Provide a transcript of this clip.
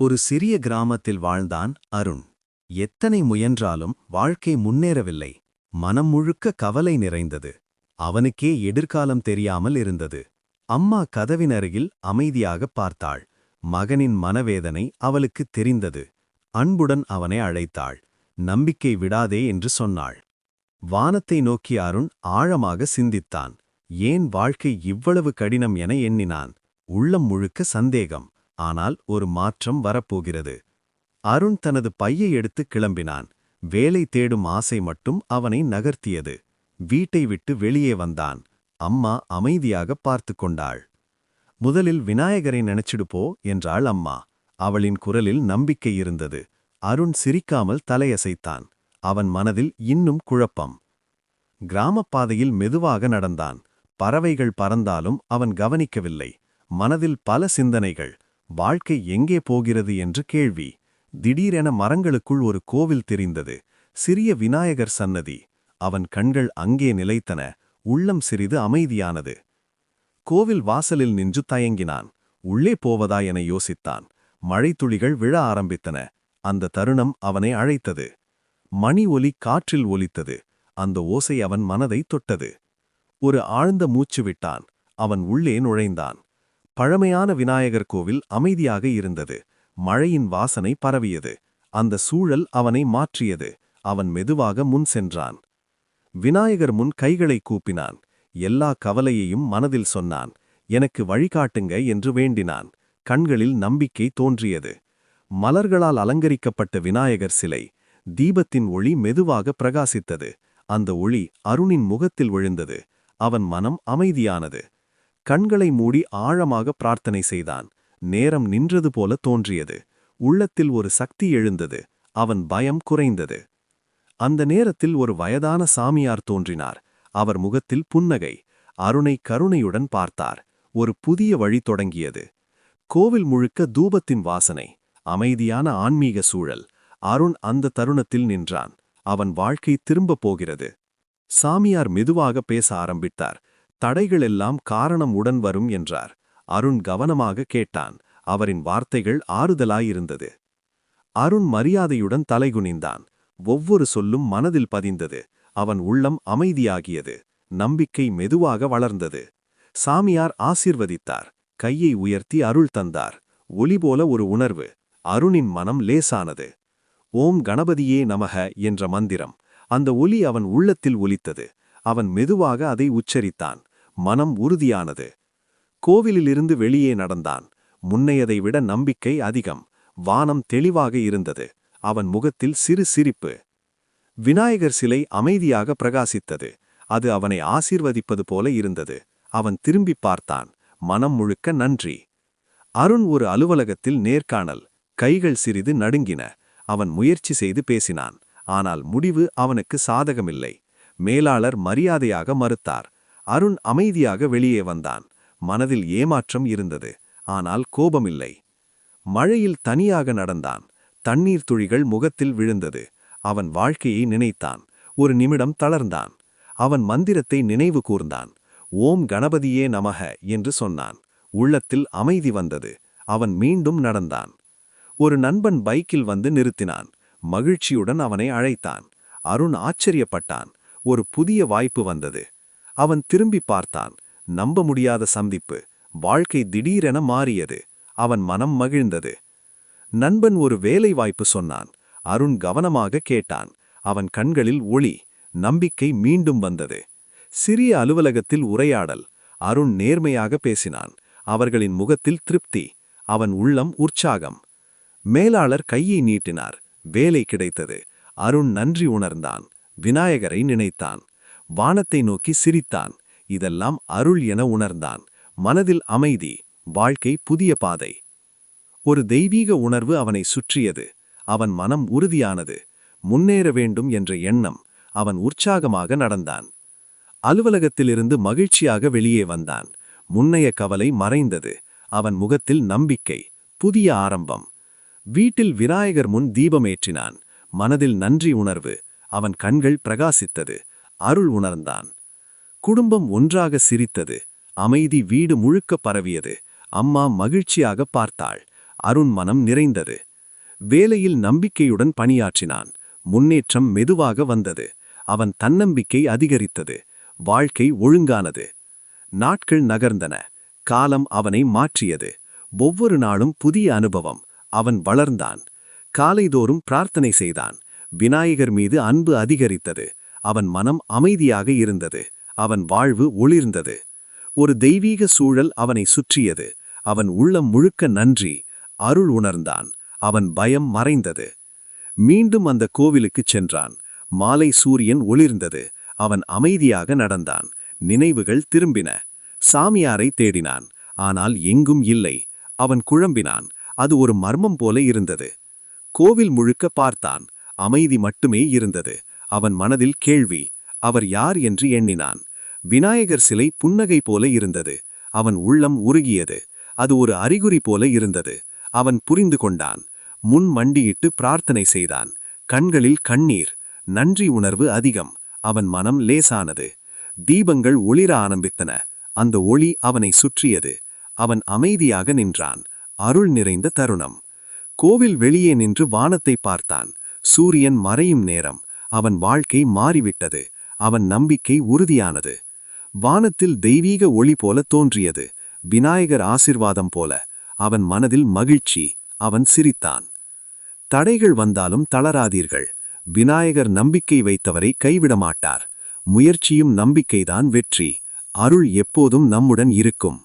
ஒரு சிறிய கிராமத்தில் வாழ்ந்தான் அருண். எத்தனை முயன்றாலும் வாழ்க்கை முன்னேறவில்லை. மனம் முழுக்க கவலை நிறைந்தது. அவனுக்கே எதிர்காலம் தெரியாமல் இருந்தது. அம்மா கதவின் அருகில் அமைதியாகப் பார்த்தாள். மகனின் மனவேதனை அவளுக்கு தெரிந்தது. அன்புடன் அவனை அழைத்தாள். நம்பிக்கை விடாதே என்று சொன்னாள். வானத்தை நோக்கி அருண் ஆழமாக சிந்தித்தான். ஏன் வாழ்க்கை இவ்வளவு கடினம் என எண்ணினான். உள்ளம் முழுக்க சந்தேகம். ஆனால் ஒரு மாற்றம் வரப்போகிறது. அருண் தனது பையை எடுத்து கிளம்பினான். வேலை தேடும் ஆசை மட்டும் அவனை நகர்த்தியது. வீட்டை விட்டு வெளியே வந்தான். அம்மா அமைதியாக பார்த்து கொண்டாள். முதலில் விநாயகரை நினைச்சிடுப்போ என்றாள் அம்மா. அவளின் குரலில் நம்பிக்கை இருந்தது. அருண் சிரிக்காமல் தலையசைத்தான். அவன் மனதில் இன்னும் குழப்பம். கிராமப்பாதையில் மெதுவாக நடந்தான். பறவைகள் பறந்தாலும் அவன் கவனிக்கவில்லை. மனதில் பல சிந்தனைகள். வாழ்க்கை எங்கே போகிறது என்று கேள்வி. திடீரென மரங்களுக்குள் ஒரு கோவில் தெரிந்தது. சிறிய விநாயகர் சன்னதி. அவன் கண்கள் அங்கே நிலைத்தன. உள்ளம் சிறிது அமைதியானது. கோவில் வாசலில் நின்று தயங்கினான். உள்ளே போவதா என யோசித்தான். மழைத்துளிகள் விழ ஆரம்பித்தன. அந்த தருணம் அவனை அழைத்தது. மணி ஒலி காற்றில் ஒலித்தது. அந்த ஓசை அவன் மனதை தொட்டது. ஒரு ஆழ்ந்த மூச்சு விட்டான். அவன் உள்ளே நுழைந்தான். பழமையான விநாயகர் கோவில் அமைதியாக இருந்தது. மழையின் வாசனை பரவியது. அந்த சூழல் அவனை மாற்றியது. அவன் மெதுவாக முன் சென்றான். விநாயகர் முன் கைகளை கூப்பினான். எல்லா கவலையையும் மனதில் சொன்னான். எனக்கு வழிகாட்டுங்க என்று வேண்டினான். கண்களில் நம்பிக்கை தோன்றியது. மலர்களால் அலங்கரிக்கப்பட்ட விநாயகர் சிலை தீபத்தின் ஒளி மெதுவாக பிரகாசித்தது. அந்த ஒளி அருணின் முகத்தில் விழுந்தது. அவன் மனம் அமைதியானது. கண்களை மூடி ஆழமாக பிரார்த்தனை செய்தான். நேரம் நின்றது போல தோன்றியது. உள்ளத்தில் ஒரு சக்தி எழுந்தது. அவன் பயம் குறைந்தது. அந்த நேரத்தில் ஒரு வயதான சாமியார் தோன்றினார். அவர் முகத்தில் புன்னகை. அருணை கருணையுடன் பார்த்தார். ஒரு புதிய வழி தொடங்கியது. கோவில் முழுக்க தூபத்தின் வாசனை. அமைதியான ஆன்மீக சூழல். அருண் அந்த தருணத்தில் நின்றான். அவன் வாழ்க்கை திரும்பப் போகிறது. சாமியார் மெதுவாக பேச ஆரம்பித்தார். தடைகளெல்லாம் காரணம் உடன் வரும் என்றார். அருண் கவனமாக கேட்டான். அவரின் வார்த்தைகள் ஆறுதலாயிருந்தது. அருண் மரியாதையுடன் தலைகுனிந்தான். ஒவ்வொரு சொல்லும் மனதில் பதிந்தது. அவன் உள்ளம் அமைதியாகியது. நம்பிக்கை மெதுவாக வளர்ந்தது. சாமியார் ஆசிர்வதித்தார். கையை உயர்த்தி அருள் தந்தார். ஒளி போல ஒரு உணர்வு. அருணின் மனம் லேசானது. ஓம் கணபதியே நமக என்ற மந்திரம். அந்த ஒலி அவன் உள்ளத்தில் ஒலித்தது. அவன் மெதுவாக அதை உச்சரித்தான். மனம் உறுதியானது. கோவிலிலிருந்து வெளியே நடந்தான். முன்னையதை விட நம்பிக்கை அதிகம். வானம் தெளிவாக இருந்தது. அவன் முகத்தில் சிறு சிரிப்பு. விநாயகர் சிலை அமைதியாக பிரகாசித்தது. அது அவனை ஆசீர்வதிப்பது போல இருந்தது. அவன் திரும்பி பார்த்தான். மனம் முழுக்க நன்றி. அருண் ஒரு அலுவலகத்தில் நேர்காணல். கைகள் சிறிது நடுங்கின. அவன் முயற்சி செய்து பேசினான். ஆனால் முடிவு அவனுக்கு சாதகமில்லை. மேலாளர் மரியாதையாக மறுத்தார். அருண் அமைதியாக வெளியே வந்தான். மனதில் ஏமாற்றம் இருந்தது. ஆனால் கோபமில்லை. மழையில் தனியாக நடந்தான். தண்ணீர் துளிகள் முகத்தில் விழுந்தது. அவன் வாழ்க்கையை நினைத்தான். ஒரு நிமிடம் தளர்ந்தான். அவன் மந்திரத்தை நினைவு கூர்ந்தான். ஓம் கணபதியே நமக என்று சொன்னான். உள்ளத்தில் அமைதி வந்தது. அவன் மீண்டும் நடந்தான். ஒரு நண்பன் பைக்கில் வந்து நிறுத்தினான். மகிழ்ச்சியுடன் அவனை அழைத்தான். அருண் ஆச்சரியப்பட்டான். ஒரு புதிய வாய்ப்பு வந்தது. அவன் திரும்பி பார்த்தான். நம்ப முடியாத சந்திப்பு. வாழ்க்கை திடீரென மாறியது. அவன் மனம் மகிழ்ந்தது. நண்பன் ஒரு வேலை வாய்ப்பு சொன்னான். அருண் கவனமாக கேட்டான். அவன் கண்களில் ஒளி. நம்பிக்கை மீண்டும் வந்தது. சிறிய அலுவலகத்தில் உரையாடல். அருண் நேர்மையாக பேசினான். அவர்களின் முகத்தில் திருப்தி. அவன் உள்ளம் உற்சாகம். மேலாளர் கையை நீட்டினார். வேலை கிடைத்தது. அருண் நன்றி உணர்ந்தான். விநாயகரை நினைத்தான். வானத்தை நோக்கி சிரித்தான். இதெல்லாம் அருள் என உணர்ந்தான். மனதில் அமைதி வாழ்க்கை புதிய பாதை. ஒரு தெய்வீக உணர்வு அவனை சுற்றியது. அவன் மனம் உறுதியானது. முன்னேற வேண்டும் என்ற எண்ணம் அவன் உற்சாகமாக நடந்தான். அலுவலகத்திலிருந்து மகிழ்ச்சியாக வெளியே வந்தான். முன்னைய கவலை மறைந்தது. அவன் முகத்தில் நம்பிக்கை புதிய ஆரம்பம். வீட்டில் விநாயகர் முன் தீபமேற்றினான் மனதில் நன்றி உணர்வு. அவன் கண்கள் பிரகாசித்தது. அருள் உணர்ந்தான். குடும்பம் ஒன்றாக சிரித்தது. அமைதி வீடு முழுக்க பரவியது. அம்மா மகிழ்ச்சியாக பார்த்தாள். அருண் மனம் நிறைந்தது. வேலையில் நம்பிக்கையுடன் பணியாற்றினான். முன்னேற்றம் மெதுவாக வந்தது. அவன் தன்னம்பிக்கை அதிகரித்தது. வாழ்க்கை ஒழுங்கானது. நாட்கள் நகர்ந்தன. காலம் அவனை மாற்றியது. ஒவ்வொரு நாளும் புதிய அனுபவம். அவன் வளர்ந்தான். காலைதோறும் பிரார்த்தனை செய்தான். விநாயகர் மீது அன்பு அதிகரித்தது. அவன் மனம் அமைதியாக இருந்தது. அவன் வாழ்வு ஒளிர்ந்தது. ஒரு தெய்வீக சூழல் அவனை சுற்றியது. அவன் உள்ளம் முழுக்க நன்றி. அருள் உணர்ந்தான். அவன் பயம் மறைந்தது. மீண்டும் அந்த கோவிலுக்குச் சென்றான். மாலை சூரியன் ஒளிர்ந்தது. அவன் அமைதியாக நடந்தான். நினைவுகள் திரும்பின. சாமியாரை தேடினான். ஆனால் எங்கும் இல்லை. அவன் குழம்பினான். அது ஒரு மர்மம் போல இருந்தது. கோவில் முழுக்க பார்த்தான். அமைதி மட்டுமே இருந்தது. அவன் மனதில் கேள்வி அவர் யார் என்று எண்ணினான். விநாயகர் சிலை புன்னகை போல இருந்தது. அவன் உள்ளம் உருகியது. அது ஒரு அறிகுறி போல இருந்தது. அவன் புரிந்து கொண்டான். முன் மண்டியிட்டு பிரார்த்தனை செய்தான். கண்களில் கண்ணீர். நன்றி உணர்வு அதிகம். அவன் மனம் லேசானது. தீபங்கள் ஒளிர ஆரம்பித்தன. அந்த ஒளி அவனை சுற்றியது. அவன் அமைதியாக நின்றான். அருள் நிறைந்த தருணம். கோவில் வெளியே நின்று வானத்தை பார்த்தான். சூரியன் மறையும் நேரம். அவன் வாழ்க்கை மாறிவிட்டது. அவன் நம்பிக்கை உறுதியானது. வானத்தில் தெய்வீக ஒளி போல தோன்றியது. விநாயகர் ஆசிர்வாதம் போல. அவன் மனதில் மகிழ்ச்சி. அவன் சிரித்தான். தடைகள் வந்தாலும் தளராதீர்கள். விநாயகர் நம்பிக்கை வைத்தவரை கைவிட மாட்டார் முயற்சியும் நம்பிக்கைதான் வெற்றி. அருள் எப்போதும் நம்முடன் இருக்கும்.